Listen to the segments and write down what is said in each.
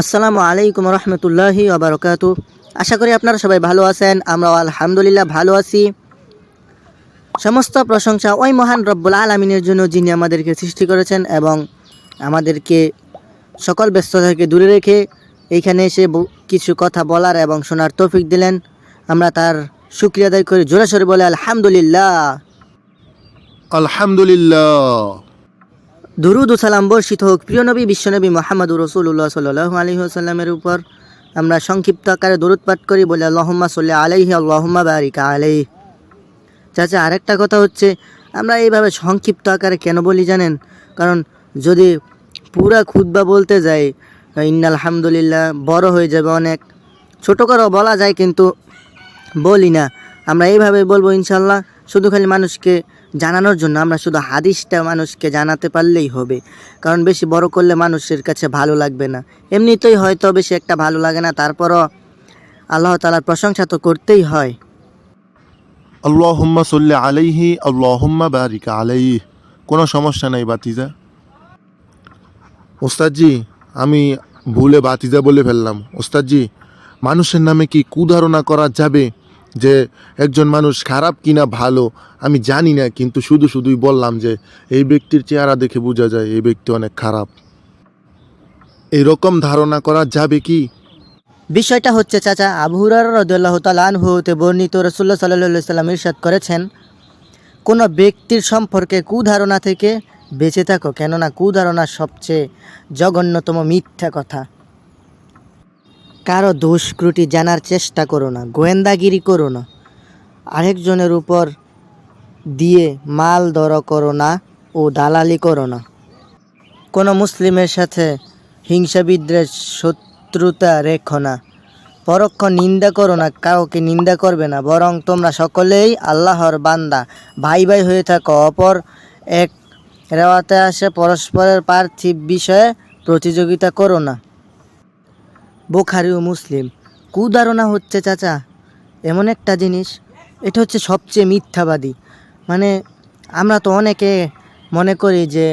আসসালামু আলাইকুম রহমতুল্লাহি আবরকাতু আশা করি আপনারা সবাই ভালো আছেন আমরা আলহামদুলিল্লাহ ভালো আছি। সমস্ত প্রশংসা ওই মহান রব্বুল আলমিনের জন্য যিনি আমাদেরকে সৃষ্টি করেছেন এবং আমাদেরকে সকল ব্যস্ততা থেকে দূরে রেখে এইখানে এসে কিছু কথা বলার এবং শোনার তৌফিক দিলেন। আমরা তার শুক্রিয়া আদায় করি জোরাসরে বলে আলহামদুলিল্লাহ। আলহামদুলিল্লাহ। দুরুদ ও সালাম বর্ষিত হোক। প্রিয় নবী বিশ্বনবী মোহাম্মদ রসুল্লাহ সাল্লাহ আলহি আসাল্লামের উপর আমরা সংক্ষিপ্ত আকারে দরুদ পাঠ করি, বলে আল্লাহম্মা সাল্লাহ আলাইহি, আল্লাহম্মা বারিকা আলাই চাচা, আরেকটা কথা হচ্ছে, আমরা এইভাবে সংক্ষিপ্ত আকারে কেন বলি জানেন? কারণ যদি পুরা খুদ্া বলতে যাই ইন্না আলহামদুলিল্লাহ বড় হয়ে যাবে অনেক। ছোট করেও বলা যায়, কিন্তু বলি না। আমরা এইভাবে বলব ইনশাল্লাহ শুধু খালি মানুষকে জানানোর জন্য, আমরা শুধু হাদিসটা মানুষকে জানাতে পারলেই হবে। কারণ বেশি বড় করলে মানুষের কাছে ভালো লাগবে না। এমনিতেই হয়তো বেশি একটা ভালো লাগে না, তারপরও আল্লাহ তালার প্রশংসা তো করতেই হয়। আল্লাহুম্মা সল্লি আলাইহি, আল্লাহুম্মা বারিকা আলাইহি। কোনো সমস্যা নাই বাতিজা। ওস্তাদজি, আমি ভুলে বাতিজা বলে ফেললাম। ওস্তাদজি, মানুষের নামে কি কুধারণা করা যাবে? যে একজন মানুষ খারাপ কিনা ভালো, আমি জানি না, কিন্তু শুধু শুধুই বললাম যে এই ব্যক্তির চেহারা দেখে বোঝা যায় এই ব্যক্তি অনেক খারাপ। এরকম ধারণা করা যাবে কি? বিষয়টা হচ্ছে, চাচা আবু হুরার রদুল্লাহ তালানহু হতে বর্ণিত রসুল্লাহ সাল্লাহ সাল্লাম ইরশাদ করেছেন, কোনো ব্যক্তির সম্পর্কে কুধারণা থেকে বেঁচে থাকো, কেননা কুধারণা সবচেয়ে জঘন্যতম মিথ্যা কথা। কারও দোষক্রুটি জানার চেষ্টা করো না, গোয়েন্দাগিরি করো না। আরেকজনের উপর দিয়ে মাল দর করো না ও দালালি করো না। কোনো মুসলিমের সাথে হিংসা বিদ্বেষ শত্রুতা রেখো না। পরোক্ষ নিন্দা করো না, কাউকে নিন্দা করবে না, বরং তোমরা সকলেই আল্লাহর বান্দা। ভাই ভাই হয়ে থাকো, অপর এক রেওয়াতে আসে, পরস্পরের পার্থিব বিষয়ে প্রতিযোগিতা করো না। বোখারি ও মুসলিম। কুদারণা হচ্ছে চাচা, এমন একটা জিনিস, এটা হচ্ছে সবচেয়ে মিথ্যাবাদী। মানে আমরা তো অনেকে মনে করি যে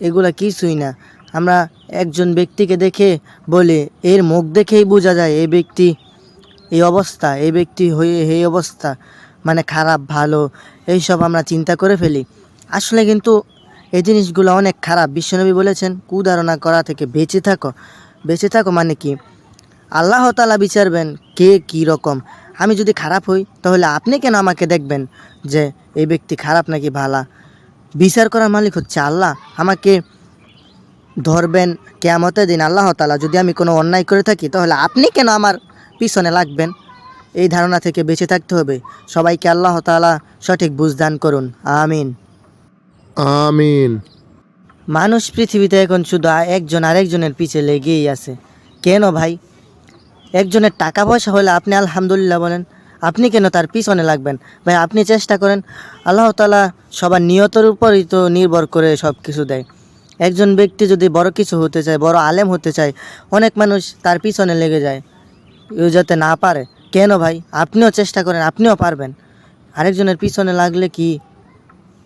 এগুলা কিছুই না। আমরা একজন ব্যক্তিকে দেখে বলি, এর মুখ দেখেই বোঝা যায় এই ব্যক্তি এই অবস্থা, এই ব্যক্তি হয়ে এই অবস্থা মানে খারাপ, ভালো, এইসব আমরা চিন্তা করে ফেলি। আসলে কিন্তু এই জিনিসগুলো অনেক খারাপ। বিশ্বনবী বলেছেন কুধারণা করা থেকে বেঁচে থাকো। বেঁচে থাকো মানে কি? আল্লাহ তালা বিচারবেন কে কী রকম। আমি যদি খারাপ হই তাহলে আপনি কেন আমাকে দেখবেন যে এই ব্যক্তি খারাপ নাকি ভালা? বিচার করার মালিক হচ্ছে আল্লাহ। আমাকে ধরবেন কেয়ামতের দিন আল্লাহ তালা যদি আমি কোনো অন্যায় করে থাকি তাহলে আপনি কেন আমার পিছনে লাগবেন? এই ধারণা থেকে বেঁচে থাকতে হবে। সবাইকে আল্লাহ তালা সঠিক বুঝদান করুন। আমিন। আমিন। মানুষ পৃথিবীতে এখন শুধু একজন আরেকজনের পিছে লেগেই আছে। কেন ভাই? একজনের টাকা পয়সা হলে আপনি আলহামদুলিল্লাহ বলেন, আপনি কেন তার পিছনে লাগবেন? ভাই, আপনি চেষ্টা করেন, আল্লাহ তালা সবার নিয়তের উপরই তো নির্ভর করে সব কিছু দেয়। একজন ব্যক্তি যদি বড় কিছু হতে চায়, বড় আলেম হতে চায়, অনেক মানুষ তার পিছনে লেগে যায়। কেউ যাতে না পারে। কেন ভাই? আপনিও চেষ্টা করেন, আপনিও পারবেন। আরেকজনের পিছনে লাগলে কি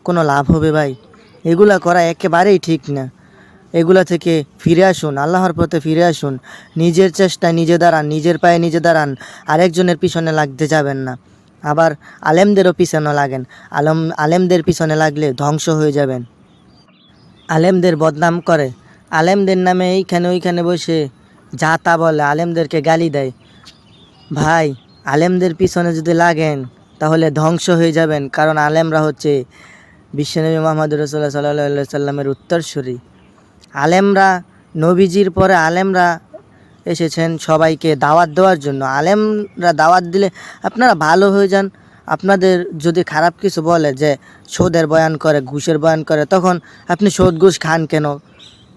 কোনো লাভ হবে ভাই? এগুলা করা একেবারেই ঠিক না। এগুলা থেকে ফিরে আসুন, আল্লাহর পথে ফিরে আসুন। নিজের চেষ্টায় নিজে দাঁড়ান, নিজের পায়ে নিজে দাঁড়ান, আরেকজনের পিছনে লাগতে যাবেন না। আবার আলেমদেরও পিছনে লাগেন। আলম, আলেমদের পিছনে লাগলে ধ্বংস হয়ে যাবেন। আলেমদের বদনাম করে। আলেমদের নামে এইখানে ওইখানে বসে যা তা বলে, আলেমদেরকে গালি দেয়। ভাই, আলেমদের পিছনে যদি লাগেন, তাহলে ধ্বংস হয়ে যাবেন। কারণ আলেমরা হচ্ছে বিশ্বনবী মোহাম্মদ রসুল্লাহ সাল্লাহ সাল্লামের উত্তরসূরি। আলেমরা, নবীজির পরে আলেমরা এসেছেন সবাইকে দাওয়াত দেওয়ার জন্য। আলেমরা দাওয়াত দিলে আপনারা ভালো হয়ে যান। আপনাদের যদি খারাপ কিছু বলে যে সুদের বয়ান করে, ঘুষের বয়ান করে, তখন আপনি সুদ ঘুষ খান কেন?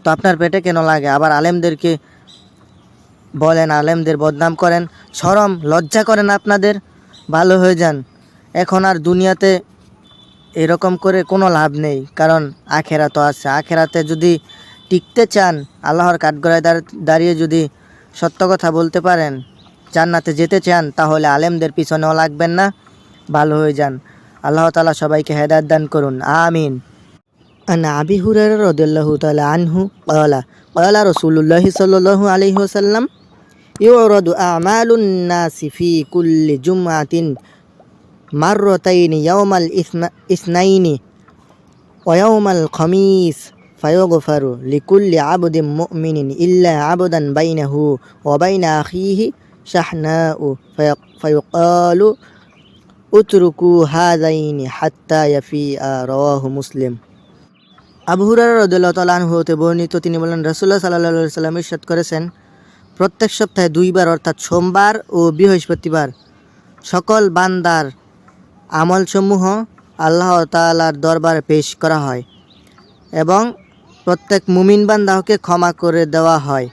তো আপনার পেটে কেন লাগে? আবার আলেমদেরকে বলেন, আলেমদের বদনাম করেন। সরম, লজ্জা করেন আপনাদের। ভালো হয়ে যান। এখন আর দুনিয়াতে এরকম করে কোনো লাভ নেই, কারণ আখেরা তো আছে। আখেরাতে যদি টিকতে চান আল্লাহর কাঠগড়ায় দাঁড়িয়ে যদি সত্য কথা বলতে পারেন, জান্নাতে যেতে চান, তাহলে আলেমদের পিছনেও লাগবেন না, ভালো হয়ে যান। আল্লাহ তালা সবাইকে হেদায়ত দান করুন, আমিন। আন আবি হুরারা রদুল্লাহ তালা আনহু কলা কলা রসুল্লাহি সাল্লু আলহি ওসাল্লাম ইউরদু আমালুন্নাসি ফি কুল্লি জুমআতিন মাররতাইনি ইয়াউমাল ইসনাইনি ওয়াউমাল খমিস। ফায়ুগফারু লিকুল্লি আবুদিন মুমিনিন ইল্লা আবুদান বাইনাহু ওবাইনা আখিহি শাহনাউ ফায়ুকালু উতরুকু হাদাইনি হাত্তা ইয়াফি রওয়াহু মুসলিম আবু হুরারা রদুল্লাহ হতে বর্ণিত তিনি বলেন রসুল্লাহ সাল্লাহ সাল্লাম ইরশাদ করেছেন, প্রত্যেক সপ্তাহে দুইবার অর্থাৎ সোমবার ও বৃহস্পতিবার সকল বান্দার আমলসমূহ আল্লাহ তালার দরবার পেশ করা হয় এবং প্রত্যেক মুমিন বান্দাহকে ক্ষমা করে দেওয়া হয়।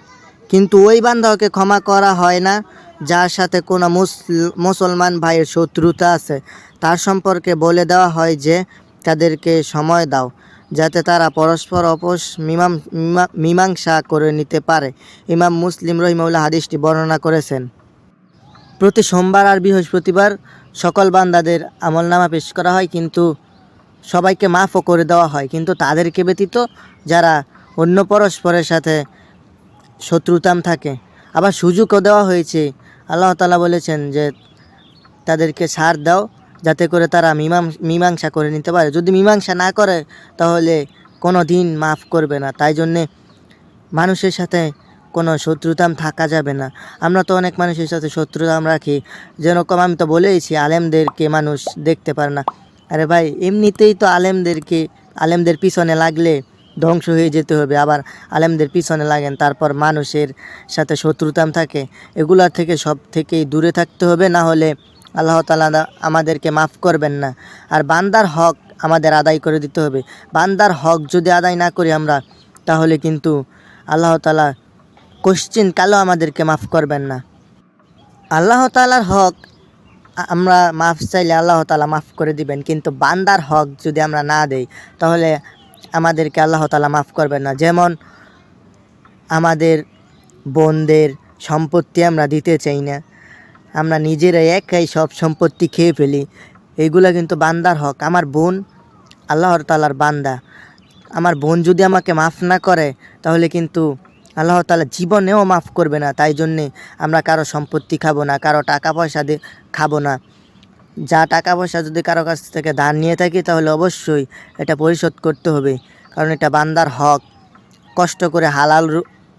কিন্তু ওই বান্দাহকে ক্ষমা করা হয় না, যার সাথে কোনো মুসল- মুসলমান ভাইয়ের শত্রুতা আছে। তার সম্পর্কে বলে দেওয়া হয় যে, তাদেরকে সময় দাও, যাতে তারা পরস্পর অপস মীমা- মীমাংসা করে নিতে পারে। ইমাম মুসলিম রহিমউল্লাহ হাদিসটি বর্ণনা করেছেন। প্রতি সোমবার আর বৃহস্পতিবার সকল বান্দাদের আমলনামা পেশ করা হয়, কিন্তু সবাইকে মাফও করে দেওয়া হয়। কিন্তু তাদেরকে ব্যতীত যারা অন্য পরস্পরের সাথে শত্রুতাম থাকে, আবার সুযোগও দেওয়া হয়েছে। আল্লাহ তালা বলেছেন যে, তাদেরকে সার দাও, যাতে করে তারা মীমাং, মীমাংসা করে নিতে পারে। যদি মীমাংসা না করে, তাহলে কোনো দিন মাফ করবে না। তাই জন্যে মানুষের সাথে কোনো শত্রুতাম থাকা যাবে না। আমরা তো অনেক মানুষের সাথে শত্রুতাম রাখি। যেরকম আমি তো বলেইছি, আলেমদেরকে মানুষ দেখতে পারে না। আরে ভাই, এমনিতেই তো আলেমদেরকে, আলেমদের পিছনে লাগলে ধ্বংস হয়ে যেতে হবে। আবার আলেমদের পিছনে লাগেন, তারপর মানুষের সাথে শত্রুতাম থাকে। এগুলার থেকে সব থেকেই দূরে থাকতে হবে, না হলে আল্লাহ তালা আমাদেরকে মাফ করবেন না। আর বান্দার হক আমাদের আদায় করে দিতে হবে। বান্দার হক যদি আদায় না করি আমরা, তাহলে কিন্তু আল্লাহ তালা কোশ্চিন কালো আমাদেরকে মাফ করবেন না। আল্লাহ তালার হক আমরা মাফ চাইলে আল্লাহ তালা মাফ করে দিবেন, কিন্তু বান্দার হক যদি আমরা না দেই, তাহলে আমাদেরকে আল্লাহ তালা মাফ করবেন না। যেমন আমাদের বোনদের সম্পত্তি আমরা দিতে চাই না, আমরা নিজেরা একাই সব সম্পত্তি খেয়ে ফেলি এইগুলা কিন্তু বান্দার হক। আমার বোন আল্লাহর তালার বান্দা। আমার বোন যদি আমাকে মাফ না করে, তাহলে কিন্তু আল্লাহ তালা জীবনেও মাফ করবে না, তাই জন্যে আমরা কারও সম্পত্তি খাব না, কারও টাকা পয়সা দিয়ে খাব না। যা টাকা পয়সা যদি কারও কাছ থেকে ধার নিয়ে থাকি, তাহলে অবশ্যই এটা পরিশোধ করতে হবে, কারণ এটা বান্দার হক। কষ্ট করে হালাল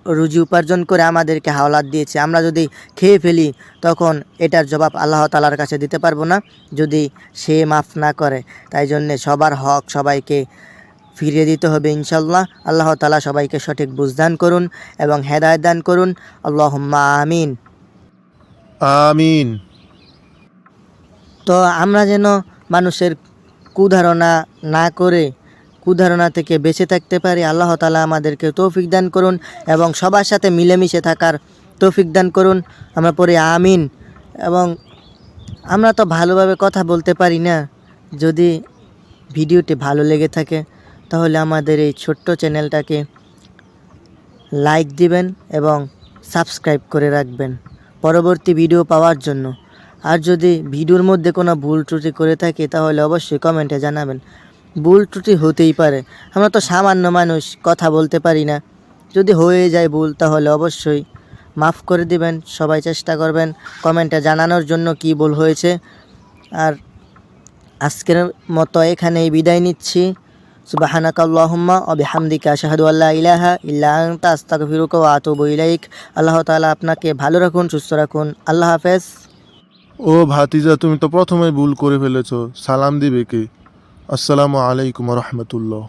রুজি উপার্জন করে আমাদেরকে হাওলাত দিয়েছে। আমরা যদি খেয়ে ফেলি, তখন এটার জবাব আল্লাহ তালার কাছে দিতে পারব না, যদি সে মাফ না করে। তাই জন্যে সবার হক সবাইকে ফিরিয়ে দিতে হবে ইনশাল্লাহ। আল্লাহ তালা সবাইকে সঠিক বুঝদান করুন এবং হেদায়ত দান করুন। আল্লাহ আমিন। আমিন। তো আমরা যেন মানুষের কুধারণা না করে কুধারণা থেকে বেঁচে থাকতে পারি আল্লাহ তালা আমাদেরকে তৌফিক দান করুন এবং সবার সাথে মিলেমিশে থাকার তৌফিক দান করুন। আমরা পড়ি আমিন এবং আমরা তো ভালোভাবে কথা বলতে পারি না। যদি ভিডিওটি ভালো লেগে থাকে তাহলে আমাদের এই ছোট্ট চ্যানেলটাকে লাইক দিবেন এবং সাবস্ক্রাইব করে রাখবেন পরবর্তী ভিডিও পাওয়ার জন্য। আর যদি ভিডিওর মধ্যে কোনো ভুল ত্রুটি করে থাকে, তাহলে অবশ্যই কমেন্টে জানাবেন। ভুল ত্রুটি হতেই পারে। আমরা তো সামান্য মানুষ, কথা বলতে পারি না। যদি হয়ে যায় ভুল, তাহলে অবশ্যই মাফ করে দিবেন, সবাই চেষ্টা করবেন কমেন্টে জানানোর জন্য কি ভুল হয়েছে। আর আজকের মতো এখানেই বিদায় নিচ্ছি। সুবাহানাক আল্লাহম্মা ও বিহামদিকা আল্লাহ আল্লা ইলাহা ইল্লা আস্তাক আস্তাগফিরুকা ওয়া আতুবু ইলাইক। আল্লাহ তাআলা আপনাকে ভালো রাখুন, সুস্থ রাখুন। আল্লাহ হাফেজ। ও ভাতিজা, তুমি তো প্রথমে ভুল করে ফেলেছো। সালাম দিবে কে? আসসালামু আলাইকুম রহমতুল্লাহ।